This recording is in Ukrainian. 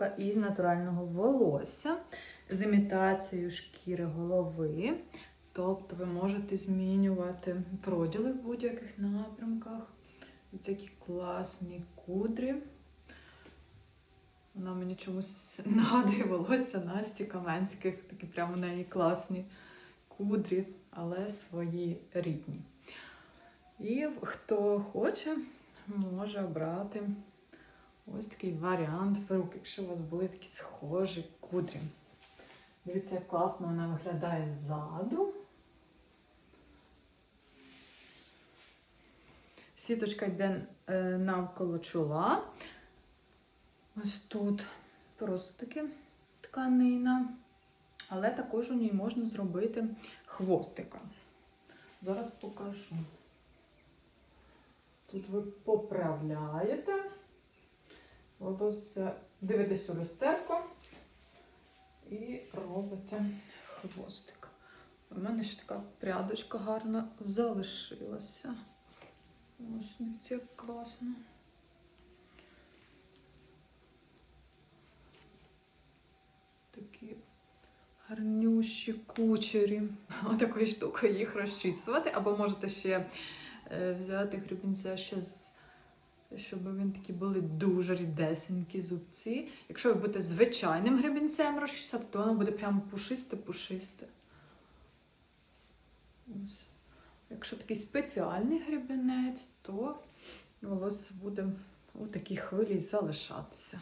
куртка із натурального волосся з імітацією шкіри голови. Тобто ви можете змінювати проділи в будь-яких напрямках. Ось які класні кудрі. Вона мені чомусь нагадує волосся Насті Каменських, такі прямо в неї класні кудрі, але свої рідні. І хто хоче, може обрати ось такий варіант перук, якщо у вас були такі схожі кудрі. Дивіться, як класно вона виглядає ззаду. Сіточка йде е, навколо чола. Ось тут просто таки тканина. Але також у ній можна зробити хвостика. Зараз покажу. Тут ви поправляєте. Е, дивитесь у люстерко і робите хвостик. У мене ще така прядочка гарна залишилася. Ось дивіться, як класно. Такі гарнющі кучері. Отакою штукою їх розчісувати. Або можете ще е, взяти гребінця ще з. Щоб він такі були дуже рідесенькі зубці. Якщо ви будете звичайним гребінцем розчісати, то воно буде прямо пушисте-пушисте. Ось. Якщо такий спеціальний гребінець, то волосся буде у такій хвилі залишатися.